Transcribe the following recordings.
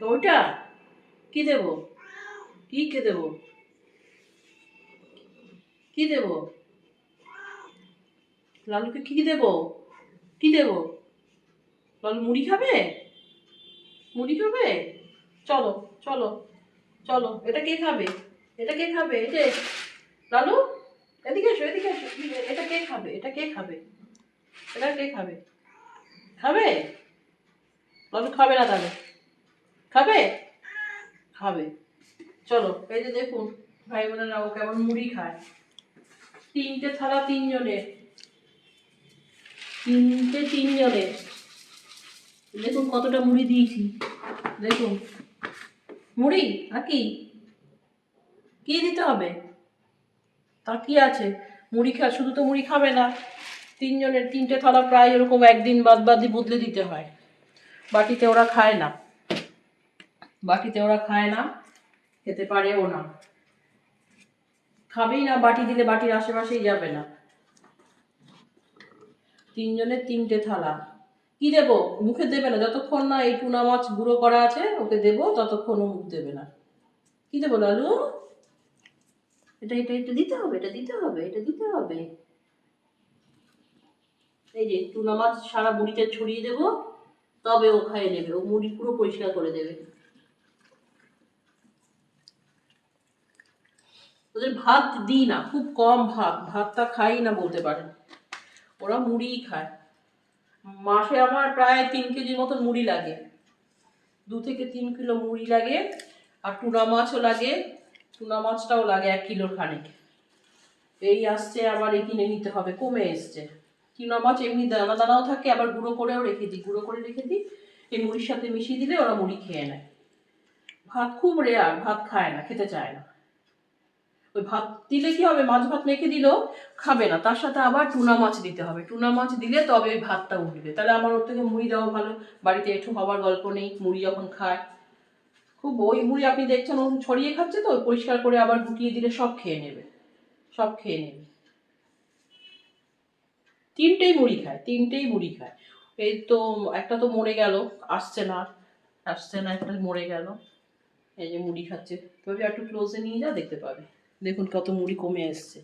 ওইটা কি দেব? কি কে দেব? কি দেব? লালুকে কি দেব? কি দেব? লালু মুড়ি খাবে? মুড়ি খাবে? চলো চলো চলো, এটা কে খাবে? এটা কে খাবে? যে, লালু, এদিকে এসো এদিকে এসো। এটা কে খাবে? এটা কে খাবে? এটা কে খাবে? খাবে? লালু খাবে না তাহলে। খাবে? খাবে। চলো, এই যে দেখুন ভাই বোনেরা ও কেমন মুড়ি খায়। তিনটে থালা তিনজনের তিনটে তিনজনের দেখুন কতটা মুড়ি দিয়েছি। দেখুন। মুড়ি? আর কি? কি দিতে হবে? তা কি আছে? মুড়ি খা শুধু তো মুড়ি খাবে না। তিনজনের তিনটে থালা প্রায় এরকম একদিন বাদ বাদি বদলে দিতে হয়। বাটিতে ওরা খায় না। বাটিতে ওরা খায় না, খেতে পারেও না। খাবেই না, বাটি দিলে বাটির আশেপাশেই যাবে না। তিনজনের তিনটে থালা। কি দেবো? মুখে দেবে না। যতক্ষণ না এই টুনা মাছ গুঁড়ো করা আছে, ওকে দেবো, ততক্ষণ ও মুখ দেবে না। কি দেবো লালু? এটা এটা এটা দিতে হবে, এটা দিতে হবে, এটা দিতে হবে। এই যে টুনা মাছ সারা মুড়িতে ছড়িয়ে দেবো, তবে ও খাইয়ে নেবে। ও মুড়ি পুরো পরিষ্কার করে দেবে। ওদের ভাত দিই না, খুব কম ভাত, ভাতটা খাই না বলতে পারেন ওরা মুড়িই খায়। মাসে আমার প্রায় তিন কেজির মতো মুড়ি লাগে। দু থেকে তিন কিলো মুড়ি লাগে, আর টুনা মাছও লাগে। টুনা মাছটাও লাগে এক কিলোর খানিক। এই আসছে আবার এই কিনে নিতে হবে, কমে এসছে। টুনা মাছ এমনি দানা দানাও থাকে, আবার গুঁড়ো করেও রেখে দিই, গুঁড়ো করে রেখে দিই। এই মুড়ির সাথে মিশিয়ে দিলে ওরা মুড়ি খেয়ে নেয়। ভাত খুব রেয়ার ভাত খায় না, খেতে চায় না। ওই ভাত দিলে কি হবে? মাছ ভাত মেখে দিলেও খাবে না। তার সাথে আবার টুনা মাছ দিতে হবে। টুনা মাছ দিলে তবে ওই ভাতটা উঠবে। তাহলে আমার ওর থেকে মুড়ি দেওয়া ভালো। বাড়িতে একটু হওয়ার গল্প নেই, মুড়ি যখন খায়। খুব ওই মুড়ি আপনি দেখছেন, ও ছড়িয়ে খাচ্ছে তো, পরিষ্কার করে আবার গুটিয়ে দিলে সব খেয়ে নেবে। সব খেয়ে নেবে। তিনটেই মুড়ি খায়, তিনটেই মুড়ি খায়। এই তো একটা তো মরে গেল, আসছে না। আসছে না, একটা মরে গেল। এই যে মুড়ি খাচ্ছে। তবে একটু ক্লোজে নিয়ে যা, দেখতে পাবে। দেখুন কত মুড়ি কমে এসছে।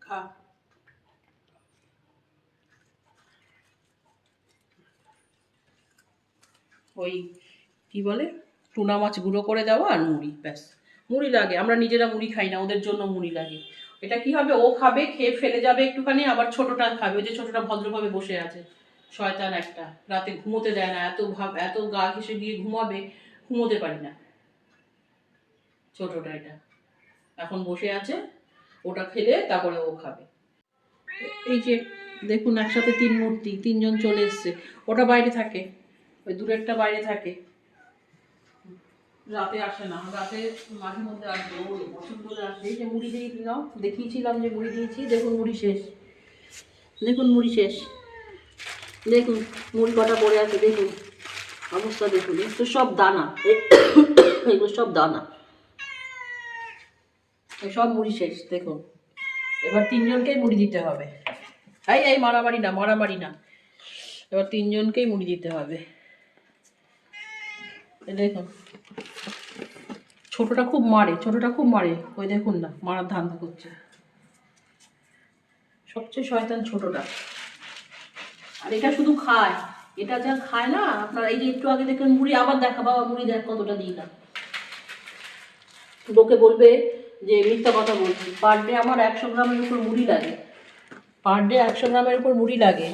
খা। ওই কি বলে? টুনা মাছ গুঁড়ো করে দেওয়া আর মুড়ি ব্যাস। মুড়ি লাগে আমরা নিজেরা মুড়ি খাই না ওদের জন্য মুড়ি লাগে। এটা কি হবে? ও খাবে খেয়ে ফেলে যাবে একটুখানি আবার ছোটটা খাবে। ওই যে ছোটটা ভদ্রভাবে বসে আছে শয়তান একটা। রাতে ঘুমোতে দেয় না এত ভাব এত গা ঘেসে গিয়ে ঘুমাবে ঘুমোতে পারি না। ছোটটা এটা। এখন বসে আছে, ওটা খেলে তারপরে ও খাবে। এই যে, দেখুন একসাথে তিন মূর্তি, তিনজন চলে এসছে। ওটা বাইরে থাকে, ওই দূরেরটা বাইরে থাকে। রাতে আসে না, রাতে মাঝে মধ্যে আসবে ও পছন্দ করে আসবে যে মুড়ি দিয়ে দিলাম, দেখিয়েছিলাম যে মুড়ি দিয়েছি, দেখুন মুড়ি শেষ। দেখুন মুড়ি শেষ। দেখুন, মুড়ি কটা পড়ে আছে, দেখুন। অবস্থা দেখুন, এগুলো সব দানা। এগুলো সব দানা। সব মুড়ি শেষ, দেখুন। এবার তিনজনকেই মুড়ি দিতে হবে। এই এই, মারামারি না মারামারি না। এবার তিনজনকেই মুড়ি দিতে হবে। দেখুন। ছোটটা খুব মারে, ছোটটা খুব মারে। ওই দেখুন না, মারার ধান্দা করছে সবচেয়ে শয়তান ছোটটা। আর এটা শুধু খায়। এটা যা খায় না, আপনার এই যে একটু আগে দেখলেন মুড়ি, আবার দেখা, বাবা মুড়ি দেখ কতটা দিই না লোকে বলবে যে মিথ্যা কথা বলছি পার ডে আমার একশো গ্রামের উপর মুড়ি লাগে। পার ডে একশো গ্রামের উপর মুড়ি লাগে।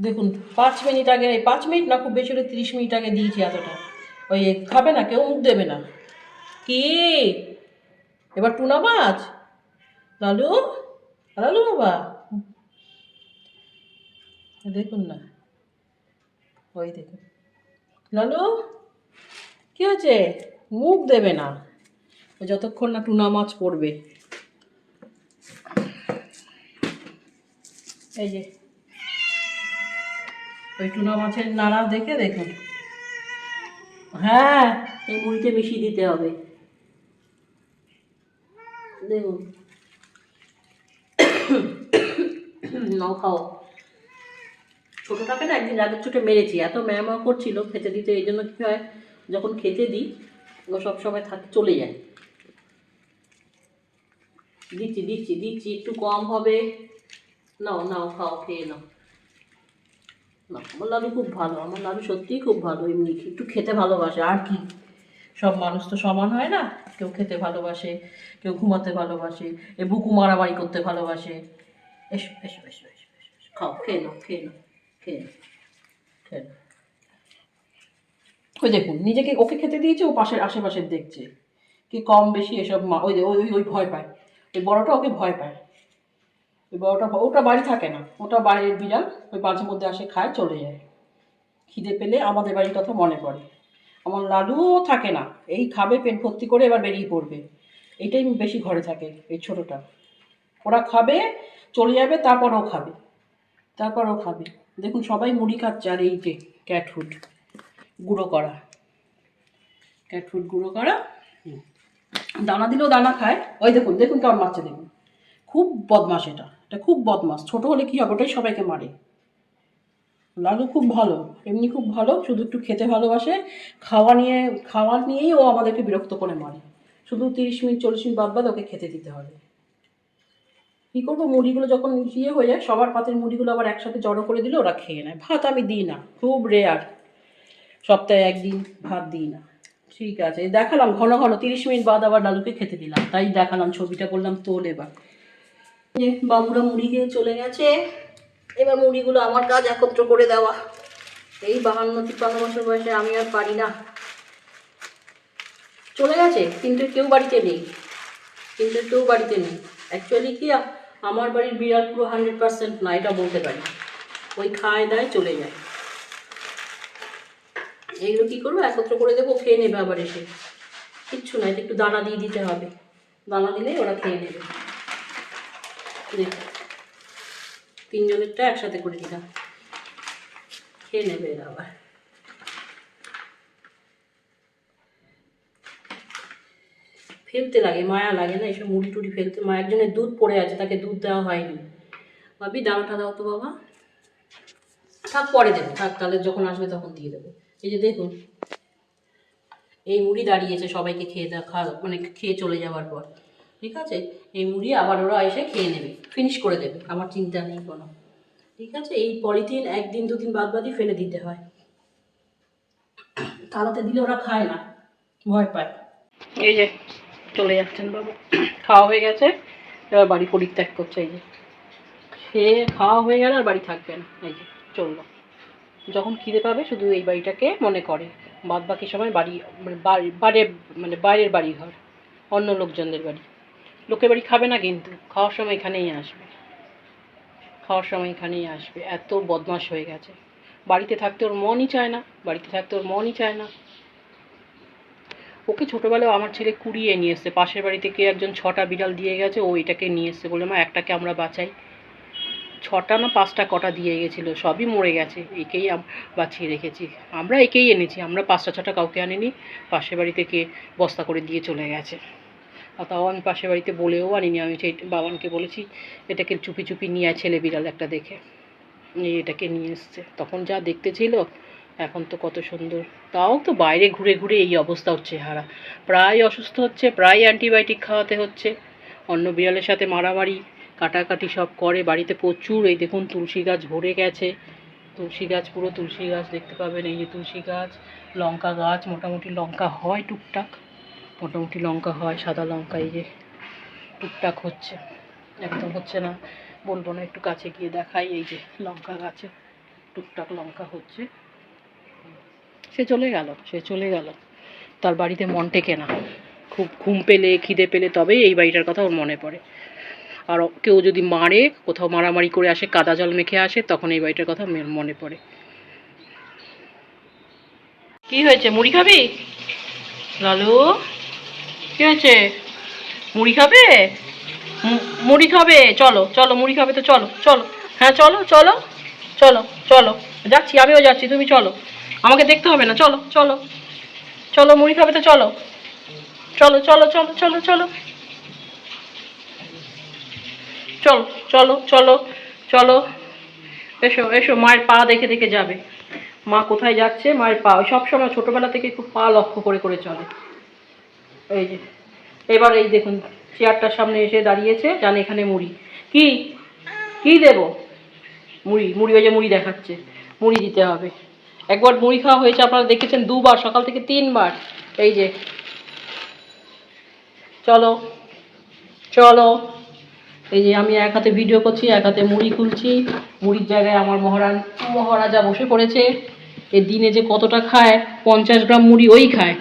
দেখুন, পাঁচ মিনিট আগে পাঁচ মিনিট না, খুব বেশি হলে তিরিশ মিনিট আগে দিয়েছি এতটা। ওই খাবে না, কেউ মুখ দেবে না। কি? এবার টুনা মাছ লালু? লালু বাবা? দেখুন না। ওই দেখুন। লালু? কি হয়েছে? মুখ দেবে না। যতক্ষণ না টুনা মাছ পড়বে। এই যে। ওই টুনা মাছের নাড়া দেখে দেখুন। হ্যাঁ এই মুড়িতে মিশিয়ে দিতে হবে। দেখুন। নাও খাও। ছোটোটাকে না, একদিন রাগের চোটে মেরেছি। এত ম্যামা করছিল খেতে দিতে, এই জন্য কী হয়, যখন খেতে দিই, ও সব সময় থাকে, চলে যায়। দিচ্ছি দিচ্ছি দিচ্ছি, একটু কম হবে। নাও নাও, খাও, খেয়ে নাও। না, আমার লালু খুব ভালো, আমার লালু সত্যিই খুব ভালো, এমনি একটু খেতে ভালোবাসে। আর কি? সব মানুষ তো সমান হয় না? কেউ খেতে ভালোবাসে, কেউ ঘুমাতে ভালোবাসে, এ বুকু মারামারি করতে ভালোবাসে। এসো এসো এসো এসো এসো। খাও, খেয়ে নাও খেয়ে নাও খেয়ে নাও খেয়ে নাও। ওই দেখুন, নিজেকে, ওকে খেতে দিয়েছে, ও পাশের, আশেপাশের দেখছে। কি কম বেশি এসব মা ওই, ওই- ওই ভয় পায়। ওই বড়টা ওকে ভয় পায়। ওই বড়টা ওটা বাড়ি থাকে না। ওটা বাড়ির বিড়াল, ওই মাঝে মধ্যে আসে, খায়, চলে যায়। খিদে পেলে আমাদের বাড়ির কথা মনে পড়ে। আমার লালুও থাকে না। এই খাবে, পেট ভর্তি করে এবার বেরিয়ে পড়বে। এটাই বেশি ঘরে থাকে, এই ছোটোটা। ওরা খাবে, চলে যাবে তারপরও খাবে। তারপরও খাবে। দেখুন, সবাই মুড়ি খাচ্ছে আর এই যে ক্যাট ফুড গুঁড়ো করা। ক্যাট ফুড গুঁড়ো করা। দানা দিলেও দানা খায়। ওই দেখুন দেখুন কেমন মারছে, দেখুন। খুব বদমাস এটা এটা খুব বদমাস ছোট হলে কী হবে? ওটাই সবাইকে মারে। লালু খুব ভালো, এমনি খুব ভালো, শুধু একটু খেতে ভালোবাসে। খাওয়া নিয়ে, খাওয়া নিয়েই ও আমাদেরকে বিরক্ত করে মারে। শুধু তিরিশ মিনিট, চল্লিশ মিনিট বাদ বাদ ওকে খেতে দিতে হবে। কী করব? মুড়িগুলো যখন ইয়ে হয়ে যায়, সবার পাতের মুড়িগুলো আবার একসাথে জড়ো করে দিলে ওরা খেয়ে নেয়। ভাত আমি দিই না, খুব রেয়ার সপ্তাহে একদিন ভাত দিই না। ঠিক আছে, দেখালাম ঘন ঘন, তিরিশ মিনিট বাদ আবার লালুকে খেতে দিলাম। তাই দেখালাম ছবিটা করলাম তোল এবার। বাবুরা মুড়ি খেয়ে চলে গেছে। এবার মুড়িগুলো আমার কাজ একত্র করে দেওয়া। এই বাহান্ন, তিপ্পান্ন বছর বয়সে আমি আর পারি না। চলে গেছে, কিন্তু কেউ বাড়িতে নেই। কিন্তু কেউ বাড়িতে নেই। অ্যাকচুয়ালি কি, আমার বাড়ির বিড়াল পুরো হান্ড্রেড পার্সেন্ট না, এটা বলতে পারি। ওই খায় দায় চলে যায়। এইগুলো কী করব? একত্র করে দেবো, খেয়ে নেবে আবার এসে। কিচ্ছু না, এটা একটু দানা দিয়ে দিতে হবে। দানা দিলেই ওরা খেয়ে নেবে। তিনজনেরটা একসাথে করে দিলাম। খেয়ে নেবে এরা আবার। ফেলতে লাগে, মায়া লাগে না? এসব মুড়ি টুড়ি ফেলতে। মা, একজনের দুধ পড়ে আছে, তাকে দুধ দেওয়া হয়নি। ভাবি, দানাটা দাও তো বাবা। থাক, পরে দেবো। থাক, তাহলে যখন আসবে তখন দিয়ে দেবো। এই যে দেখুন, এই মুড়ি দাঁড়িয়েছে সবাইকে খেয়ে দেওয়া খা মানে খেয়ে চলে যাওয়ার পর, ঠিক আছে? এই মুড়ি আবার ওরা এসে খেয়ে নেবে ফিনিশ করে দেবে, আমার চিন্তা নেই কোনো, ঠিক আছে? এই পলিথিন একদিন দুদিন বাদ বাদই ফেলে দিতে হয়। থালাতে দিলে ওরা খায় না, ভয় পায়। এই যে, চলে যাচ্ছেন বাবু, খাওয়া হয়ে গেছে, এবার বাড়ি পরিত্যাগ করছে, এই যে। খেয়ে খাওয়া হয়ে গেলে আর বাড়ি থাকবে না, এই যে চলল যখন খিদে পাবে শুধু এই বাড়িটাকে মনে করে। বাদ বাকি সময় বাড়ি মানে বাড়ি মানে বাইরের বাড়ি ঘর অন্য লোকজনদের বাড়ি। লোকের বাড়ি খাবে না কিন্তু, খাওয়ার সময় এখানেই আসবে। খাওয়ার সময় এখানেই আসবে। এত বদমাশ হয়ে গেছে। বাড়িতে থাকতে ওর মনই চায় না, বাড়িতে থাকতে ওর মনই চায় না। ওকে ছোটোবেলায় আমার ছেলে কুড়িয়ে নিয়ে এসছে। পাশের বাড়ি থেকে একজন ছটা বিড়াল দিয়ে গেছে, ও এটাকে নিয়ে এসছে বলে, মা, একটাকে আমরা বাঁচাই। ছটা না পাঁচটা কটা দিয়ে গেছিল, সবই মরে গেছে, একেই বাঁচিয়ে রেখেছি। আমরা একেই এনেছি, আমরা পাঁচটা ছটা কাউকে আনিনি, পাশের বাড়ি থেকে বস্তা করে দিয়ে চলে গেছে। তাও আমি পাশের বাড়িতে বলেও আনিনি, আমি সেই বাবানকে বলেছি, এটাকে চুপি চুপি নিয়ে ছেলে বিড়াল একটা দেখে। এটাকে নিয়ে এসছে। তখন যা দেখতে ছিল, এখন তো কত সুন্দর। তাও তো বাইরে ঘুরে ঘুরে এই অবস্থা হচ্ছে হারা। প্রায় অসুস্থ হচ্ছে, প্রায় অ্যান্টিবায়োটিক খাওয়াতে হচ্ছে, অন্য বিড়ালের সাথে মারামারি কাটাকাটি সব করে, বাড়িতে প্রচুর, এই দেখুন তুলসী গাছ ভরে গেছে। তুলসী গাছ, পুরো তুলসী গাছ দেখতে পাবেন, এই যে তুলসী গাছ। লঙ্কা গাছ, মোটামুটি লঙ্কা হয় টুকটাক, মোটামুটি লঙ্কা হয়, সাদা লঙ্কা এই যে টুকটাক হচ্ছে। একদম হচ্ছে না, বলব না, একটু কাছে গিয়ে দেখাই, এই যে লঙ্কা গাছে টুকটাক লঙ্কা হচ্ছে। সে চলে গেল, সে চলে গেল। তার বাড়িতে মন টেকে না, খুব ঘুম পেলে, খিদে পেলে তবেই এই বাড়িটার কথা ওর মনে পড়ে। আর কেউ যদি মারে, কোথাও মারামারি করে আসে, কাদা জল মেখে আসে, তখন এই বাড়িটার কথা মনে পড়ে। কি হয়েছে? মুড়ি খাবি? লালু? কি হয়েছে? মুড়ি খাবে? মুড়ি খাবে। চলো চলো, মুড়ি খাবে তো চলো চলো। হ্যাঁ চলো চলো চলো চলো। যাচ্ছি, আমিও যাচ্ছি, তুমি চলো। আমাকে দেখতে হবে না, চলো চলো। চলো, মুড়ি খাবে তো চলো। চলো চলো চলো চলো চলো। চলো চলো চলো চলো। এসো এসো, মায়ের পা দেখে দেখে যাবে। মা কোথায় যাচ্ছে? মায়ের পা। সব সময় ছোটবেলা থেকে খুব পা লক্ষ্য করে করে চলে। এই যে, এবার এই দেখুন, চেয়ারটার সামনে এসে দাঁড়িয়েছে, জান এখানে মুড়ি। কি? কি দেব? মুড়ি মুড়ি, ওই যে মুড়ি দেখাচ্ছে। মুড়ি দিতে হবে। একবার মুড়ি খাওয়া হয়েছে, আপনারা দেখেছেন দুবার, সকাল থেকে তিনবার। এই যে, চলো চলো। এই যে আমি এক হাতে ভিডিও করছি, এক হাতে মুড়ি খুলছি। মুড়ির জায়গায় আমার মহারান মহারাজা বসে পড়েছে। এ দিনে যে কতটা খায়, পঞ্চাশ গ্রাম মুড়ি ওই খায়।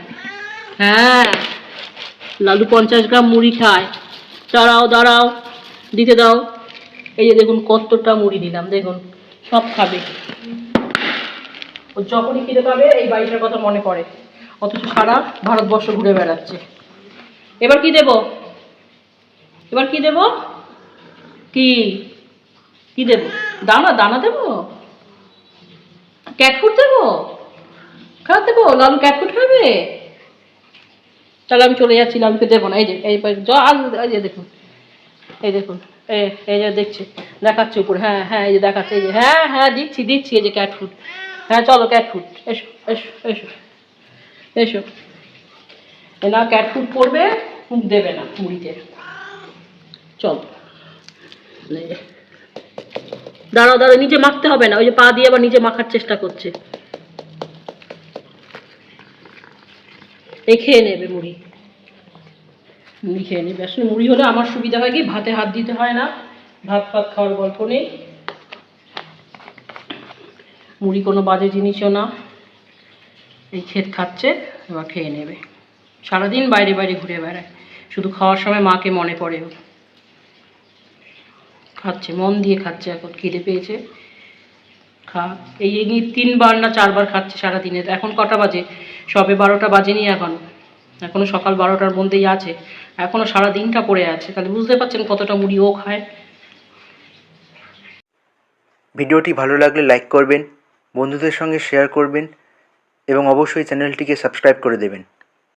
হ্যাঁ লালু পঞ্চাশ গ্রাম মুড়ি খায়। দাঁড়াও দাঁড়াও, দিতে দাও। এই যে দেখুন, কতটা মুড়ি দিলাম, দেখুন, সব খাবে। ও যখনই খিদে পাবে, এই বাড়িটার কথা মনে পড়ে। অথচ সারা ভারতবর্ষ ঘুরে বেড়াচ্ছে। এবার কি দেব? এবার কি দেব? কি? কি দেব? দানা দানা দেব? ক্যাটফুট দেব? খাওয়া দেবো? লালু ক্যাটফুট খাবে? তাহলে আমি চলে যাচ্ছি, লালুকে দেবো না। এই যে, এই এই যে দেখুন। এই দেখুন এই যে দেখছি, দেখাচ্ছে উপরে। হ্যাঁ হ্যাঁ এই যে দেখাচ্ছে, এই যে হ্যাঁ হ্যাঁ দিচ্ছি দিচ্ছি, এই যে ক্যাট ফুড হ্যাঁ চলো ক্যাট ফুড এসো এসো এসো এসো। এ না ক্যাট ফুড পড়বে দেবে না মুড়িতে চল। দাঁড়াও দাঁড়াও, নিচে মাখতে হবে না, ওই যে পা দিয়ে আবার নিচে মাখার চেষ্টা করছে। এই খেয়ে নেবে মুড়ি। মুড়ি খেয়ে নেবে। আসলে মুড়ি হলে আমার সুবিধা হয় কি? ভাতে হাত দিতে হয় না, ভাত ফাত খাওয়ার গল্প নেই। মুড়ি কোনো বাজে জিনিসও না। এই ক্ষেত খাচ্ছে, এবার খেয়ে নেবে। সারাদিন বাইরে বাইরে ঘুরে বেড়ায়। শুধু খাওয়ার সময় মাকে মনে পড়ে ওর। খাচ্ছে, মন দিয়ে খাচ্ছে এখন, খিদে পেয়েছে। খা, এই এই তিনবার না চারবার খাচ্ছে সারাদিনে। এখন কটা বাজে? সবে বারোটা বাজেনি এখন। এখনও সকাল বারোটার মধ্যেই আছে। এখনও সারা দিনটা পড়ে আছে। তাহলে বুঝতে পারছেন কতটা মুড়ি ও খায়। ভিডিওটি ভালো লাগলে লাইক করবেন, বন্ধুদের সঙ্গে শেয়ার করবেন এবং অবশ্যই চ্যানেলটিকে সাবস্ক্রাইব করে দেবেন।